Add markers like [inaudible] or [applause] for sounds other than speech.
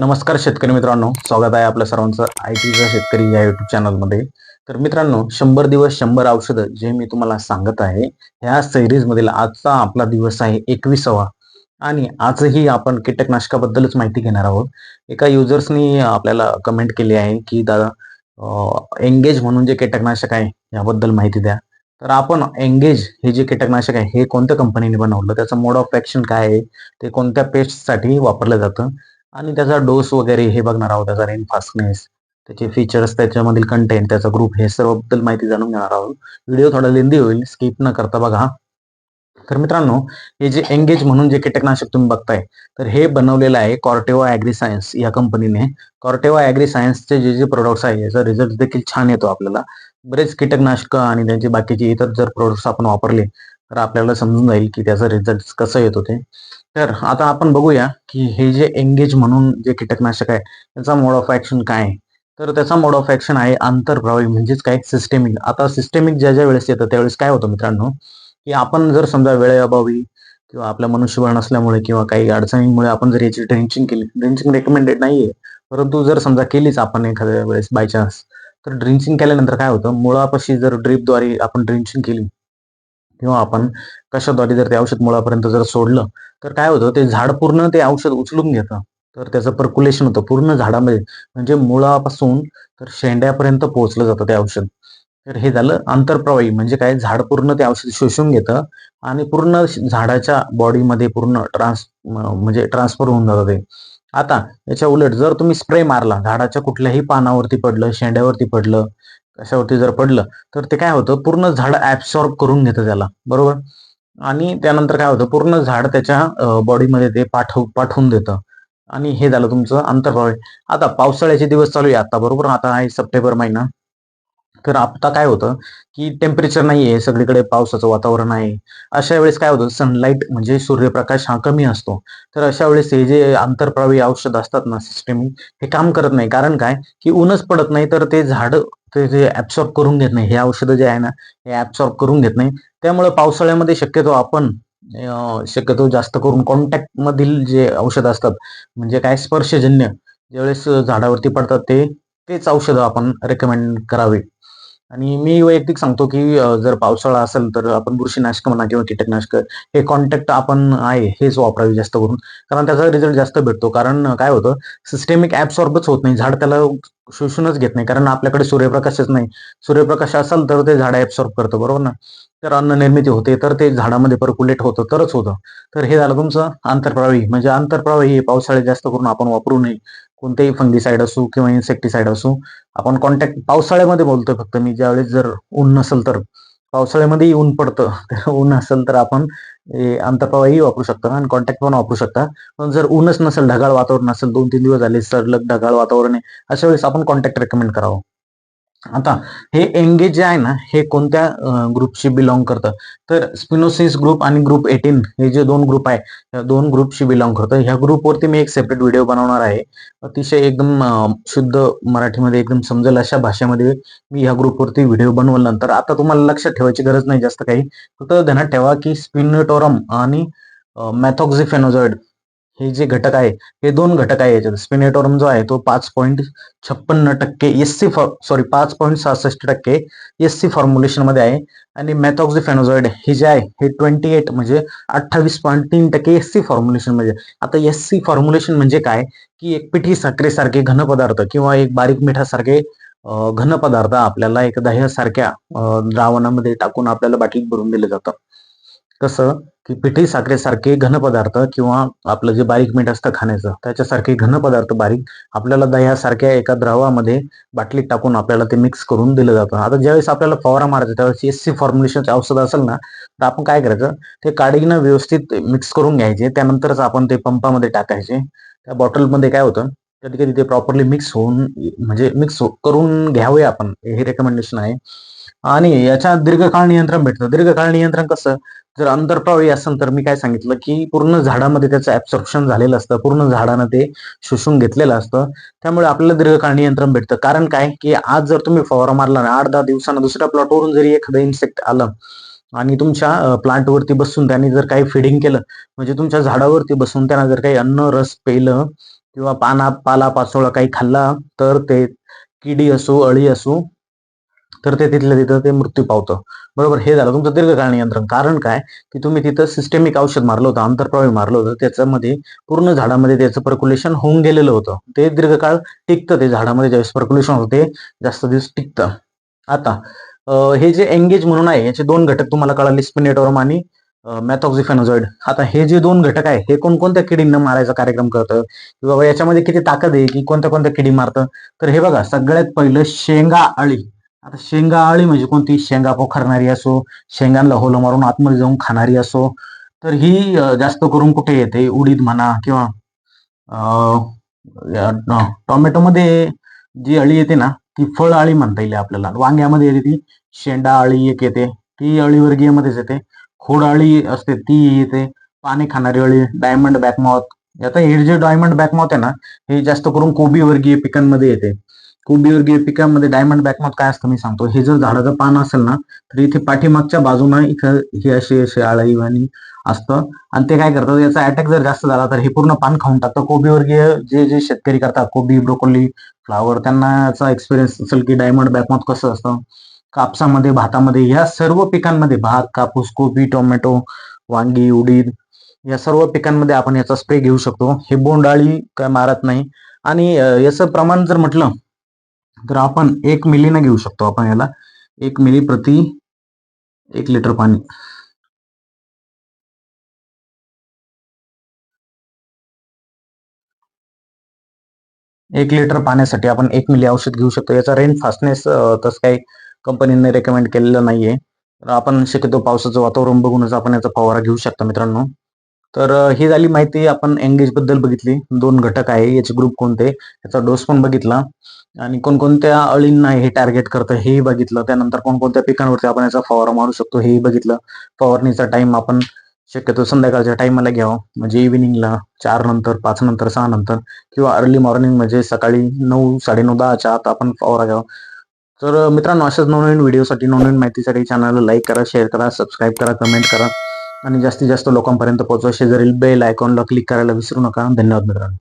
नमस्कार शेतकरी मित्रांनो. स्वागत आहे आपल्या सर्वांचं आय टीचा शेतकरी या युट्यूब चॅनलमध्ये तर मित्रांनो शंभर दिवस शंभर औषधं जे मी तुम्हाला सांगत आहे ह्या सिरीजमधील आजचा आपला दिवस आहे एकविसावा. आणि आजही आपण कीटकनाशकाबद्दलच माहिती घेणार आहोत. एका युजर्सनी आपल्याला कमेंट केली आहे की दादा एंगेज म्हणून जे कीटकनाशक आहे याबद्दल माहिती द्या. तर आपण एंगेज हे जे कीटकनाशक आहे हे कोणत्या कंपनीने बनवलं? त्याचं मोड ऑफ ऍक्शन काय आहे? ते कोणत्या पेस्टसाठी वापरलं जातं? आणि त्याचा डोस वगैरे हे बघणार आहोत त्याचा रेन फास्टनेस त्याचे फीचर्स त्याच्यामधील कंटेंट त्याचा ग्रुप हे सर्वबद्दल माहिती जाणून घेणार आहोत. व्हिडिओ थोडा लेंदी होईल स्किप न करता बघा. तर मित्रांनो हे जे एंगेज म्हणून जे कीटकनाशक तुम्ही बघताय तर हे बनवलेलं आहे कॉर्टेवा ॲग्री सायन्स या कंपनीने कॉर्टेवा ॲग्री सायन्सचे जे जे प्रोडक्ट्स आहे याचा रिझल्ट देखील छान येतो आपल्याला. बरेच कीटकनाशक आणि त्यांचे बाकीचे इतर जर प्रोडक्ट्स आपण वापरले तर आपल्याला समजून जाईल की त्याचा रिझल्ट कसं येतो ते तर आता आपण बघूया की हे जे एंगेज म्हणून जे कीटकनाशक आहे त्याचा मोड ऑफ ऍक्शन काय आहे? तर त्याचा मोड ऑफ ऍक्शन आहे आंतरप्रभावी म्हणजेच काय? सिस्टेमिक आता सिस्टेमिक ज्या ज्या वेळेस येतं त्यावेळेस काय होतं मित्रांनो? की आपण जर समजा वेळेअभावी किंवा आपल्या मनुष्यबळ नसल्यामुळे किंवा काही अडचणींमुळे आपण जर याची ड्रिंचिंग केली ड्रिंचिंग रेकमेंडेड नाहीये परंतु जर समजा केलीच आपण एखाद्या वेळेस बाय चान्स तर ड्रिंचिंग केल्यानंतर काय होतं? मुळापाशी जर ड्रीपद्वारे आपण ड्रिंचिंग केली किंवा आपण कशाद्वारे जर ते औषध मुळापर्यंत जर सोडलं तर काय होतं? ते झाड पूर्ण ते औषध उचलून घेतं. तर त्याचं पर्क्युलेशन होतं. पूर्ण झाडामध्ये. म्हणजे मुळापासून तर शेंड्यापर्यंत पोहोचलं जातं ते औषध. तर हे झालं आंतरप्रवाही. म्हणजे काय? झाड पूर्ण ते औषध शोषून घेतं आणि पूर्ण झाडाच्या बॉडीमध्ये पूर्ण ट्रान्स म्हणजे ट्रान्सफर होऊन जातं ते. आता याच्या उलट जर तुम्ही स्प्रे मारला झाडाच्या कुठल्याही पानावरती पडलं शेंड्यावरती पडलं कशावरती जर पडलं तर ते काय होतं पूर्ण झाड ऍब्सॉर्ब करून घेतं त्याला बरोबर? आणि त्यानंतर काय होतं पूर्ण झाड त्याच्या बॉडीमध्ये ते पाठव पाठवून देतं. आणि हे झालं तुमचं आंतरप्रवाही आता पावसाळ्याचे दिवस चालू आहे आता बरोबर? आता आहे सप्टेंबर महिना. तर आता काय होतं की टेम्परेचर नाही आहे सगळीकडे पावसाचं वातावरण आहे. अशा वेळेस काय होतं सनलाईट म्हणजे सूर्यप्रकाश हा कमी असतो. तर अशा वेळेस हे जे आंतरप्रवाही औषध असतात ना सिस्टेमिक हे काम करत नाही. कारण काय? की ऊनच पडत नाही तर ते झाड ते जे ऍब्सॉर्ब करून घेत नाही. हे औषधं जे आहे ना हे ऍब्सॉर्ब करून घेत नाही. त्यामुळे पावसाळ्यामध्ये शक्यतो आपण शक्यतो जास्त करून कॉन्टॅक्ट मधील जे औषध असतात म्हणजे काय? स्पर्शजन्य. ज्यावेळेस झाडावरती पडतात ते तेच औषधं आपण रेकमेंड करावे. आणि मी वैयक्तिक सांगतो की जर पावसाळा असेल तर आपण बुरशीनाशक म्हणा किंवा कीटकनाशक हे कॉन्टॅक्ट आपण आहे हेच वापरावे जास्त करून. कारण त्याचा रिझल्ट जास्त भेटतो. कारण काय होतं सिस्टेमिक ऍब्सॉर्बच होत नाही. झाड त्याला शोषूनच घेत नाही. कारण आपल्याकडे सूर्यप्रकाशच नाही. सूर्यप्रकाश असेल तर ते झाड ऍब्सॉर्ब करतं बरोबर ना? तर अन्न निर्मिती होते तर ते झाडामध्ये पर्क्युलेट होतं तरच होतं. तर हे झालं तुमचं आंतरप्रवाही म्हणजे आंतरप्रवाही पावसाळ्यात जास्त करून आपण वापरू नये. कोणतेही फंगीसाईड असू किंवा इन्सेक्टिसाईड असू आपण कॉन्टॅक्ट पावसाळ्यामध्ये बोलतोय फक्त. मी ज्यावेळेस जर ऊन नसेल तर पावसाळ्यामध्येही ऊन पडतं [laughs] तर ऊन असेल तर आपण आंतरप्रवाही वापरू शकता आणि कॉन्टॅक्ट पण वापरू शकता. पण जर ऊनच नसेल ढगाळ वातावरण असेल दोन तीन दिवस झाले सलग ढगाळ वातावरण आहे अशा वेळेस आपण कॉन्टॅक्ट रेकमेंड करावं. आता हे एंगेज जे आहे ना हे कोणत्या ग्रुपशी बिलॉंग करतं? तर स्पिनोसिस ग्रुप आणि ग्रुप एटीन हे जे दोन ग्रुप आहे या दोन ग्रुपशी बिलॉंग करतं. ह्या ग्रुपवरती मी एक सेपरेट व्हिडिओ बनवणार आहे. अतिशय एकदम शुद्ध मराठीमध्ये एकदम समजेल अशा भाषेमध्ये मी ह्या ग्रुपवरती व्हिडिओ बनवल्यानंतर आता तुम्हाला लक्षात ठेवायची गरज नाही जास्त काही. फक्त ध्यानात ठेवा की स्पिनोटोरम आणि मॅथॉक्झिफेनोझॉइड हे जे घटक आहे हे दोन घटक आहे याच्यात. स्पिनेटोरम जो आहे तो पाच पॉईंट छप्पन्न टक्के एस सी सॉरी पाच पॉईंट सहासष्ट टक्के एस सी फॉर्म्युलेशनमध्ये आहे. आणि मॅथॉक्झिफेनोझॉइड हे जे आहे हे ट्वेंटी एट म्हणजे अठ्ठावीस पॉईंट तीन टक्के एस सी फॉर्म्युलेशनमध्ये आता एस सी फॉर्म्युलेशन म्हणजे काय? की एक पिठी साखरेसारखे घन पदार्थ किंवा एक बारीक मिठासारखे घन पदार्थ आपल्याला एक दह्यासारख्या द्रावणामध्ये टाकून आपल्याला बाटलीत भरून दिलं जातं. कसं? की पिठी साखरेसारखे घन पदार्थ किंवा आपलं जे बारीक मीठ असतं खाण्याचं त्याच्यासारखे घन पदार्थ बारीक आपल्याला दह्यासारख्या एका द्रवामध्ये बाटलीत टाकून आपल्याला ते मिक्स करून दिलं जातं. आता ज्यावेळेस आपल्याला फवारा मारायचं त्यावेळेस एस सी फॉर्म्युलेशनचे औषध असेल ना तर आपण काय करायचं ते काडीनं व्यवस्थित मिक्स करून घ्यायचे त्यानंतरच आपण ते पंपामध्ये टाकायचे. त्या बॉटलमध्ये काय होतं कधी कधी ते प्रॉपरली मिक्स होऊन म्हणजे मिक्स हो, करून घ्यावे आपण. हे रेकमेंडेशन आहे. आणि याच्या दीर्घकाळ नियंत्रण भेटतं. दीर्घकाळ नियंत्रण कसं? जर अंतरप्रवाही असेल तर मी काय सांगितलं की पूर्ण झाडामध्ये त्याचं ऍब्सॉर्प्शन झालेलं असतं. पूर्ण झाडानं ते शोषून घेतलेलं असतं. त्यामुळे आपल्याला दीर्घकाळ नियंत्रण भेटतं. कारण काय? की आज जर तुम्ही फवारा मारला ना आठ दहा दिवसांना दुसऱ्या प्लॉटवरून जरी एखादं इन्सेक्ट आलं आणि तुमच्या प्लांटवरती बसून त्यांनी जर काही फिडिंग केलं म्हणजे तुमच्या झाडावरती बसून त्यांना जर काही अन्न रस पेलं किंवा पाना पाला पाचोळा काही खाल्ला तर ते किडी असो अळी असो तर ते तिथल्या तिथं ते मृत्यू पावतं. बरोबर? हे झालं तुमचं दीर्घकाळ नियंत्रण. कारण काय? की तुम्ही तिथं सिस्टेमिक औषध मारलं होतं आंतरप्रवाही मारलं होतं त्याच्यामध्ये पूर्ण झाडामध्ये त्याचं पर्क्युलेशन होऊन गेलेलं होतं. ते दीर्घकाळ टिकतं ते झाडामध्ये ज्यावेळेस पर्क्युलेशन होतं ते जास्त दिवस टिकतं. आता हे जे एंगेज म्हणून आहे याचे दोन घटक तुम्हाला कळाले स्पिनेटोरम आणि मॅथॉक्झिफेनोझॉइड आता हे जे दोन घटक आहे हे कोणकोणत्या किडींना मारायचा कार्यक्रम करतं? की बाबा याच्यामध्ये किती ताकद आहे की कोणत्या कोणत्या किडी मारतं? तर हे बघा सगळ्यात पहिलं शेंगा अळी. आता शेंगा अळी म्हणजे कोणती? शेंगा पोखरणारी असो शेंगांना होलं मारून आतमध्ये जाऊन खाणारी असो. तर ही जास्त करून कुठे येते? उडीद म्हणा किंवा टोमॅटोमध्ये जी अळी येते ना ती फळ अळी म्हणता येईल आपल्याला. वांग्यामध्ये येते ती शेंडा अळी एक येते. ती अळीवर्गीयमध्येच येते. खोड आळी असते ती येते पाने खाणारी अळी डायमंड बॅकमॉथ आता हे जे डायमंड बॅकमॉथ आहे ना हे जास्त करून कोबी वर्गीय पिकांमध्ये येते. कोबी वर्गीय पिकांमध्ये डायमंड बॅकमॉथ काय असतं मी सांगतो. हे जर झाडाचं पान असेल ना तर इथे पाठीमागच्या बाजूनं इथं हे असे असे आळी आणि असतं. आणि ते काय करतात याचा अटॅक जर जास्त झाला तर हे पूर्ण पान खाऊन टाकतं कोबी वर्गीय जे जे शेतकरी करतात कोबी ब्रोकोली फ्लावर त्यांना याचा एक्सपिरियन्स असेल की डायमंड बॅकमॉथ कसं असतं. कापसामध्ये भातामध्ये या सर्व पिकांमध्ये भात कापूस कोबी टोमॅटो वांगी उडीद या सर्व पिकांमध्ये आपण याचा स्प्रे घेऊ शकतो. हे बोंडाळी काय मारत नाही. आणि याचं प्रमाण जर म्हटलं तर आपण एक मिलीनं घेऊ शकतो आपण याला. एक मिली प्रति एक लिटर पाणी. एक लिटर पाण्यासाठी आपण एक मिली औषध घेऊ शकतो. याचा रेन फास्टनेस तसं काही कंपनीने रेकमेंड केलेलं नाहीये. तर आपण शक्यतो पावसाचं वातावरण बघूनच आपण याचा फवारा घेऊ शकता मित्रांनो. तर ही झाली माहिती. आपण एंगेजबद्दल बघितली. दोन घटक आहे. याचे ग्रुप कोणते? याचा डोस पण बघितला. आणि कोणकोणत्या अळींना हे टार्गेट करतं हेही बघितलं. त्यानंतर कोणकोणत्या पिकांवरती आपण याचा फवारा मारू शकतो हेही बघितलं. फवारणीचा टाइम आपण शक्यतो संध्याकाळच्या टाइमला घ्यावा. म्हणजे इव्हिनिंगला चार नंतर पाच नंतर सहा नंतर किंवा अर्ली मॉर्निंग म्हणजे सकाळी नऊ साडेनऊ दहाच्या आत आपण फवारा घ्यावा. तर मित्रांनो अशाच नवनवीन व्हिडिओसाठी नवनवीन माहितीसाठी चॅनलला लाईक करा शेअर करा सबस्क्राईब करा कमेंट करा. आणि जास्तीत जास्त लोकांपर्यंत पोहोचवा. शेजारील बेल आयकॉनला क्लिक करायला विसरू नका. धन्यवाद मित्रांनो.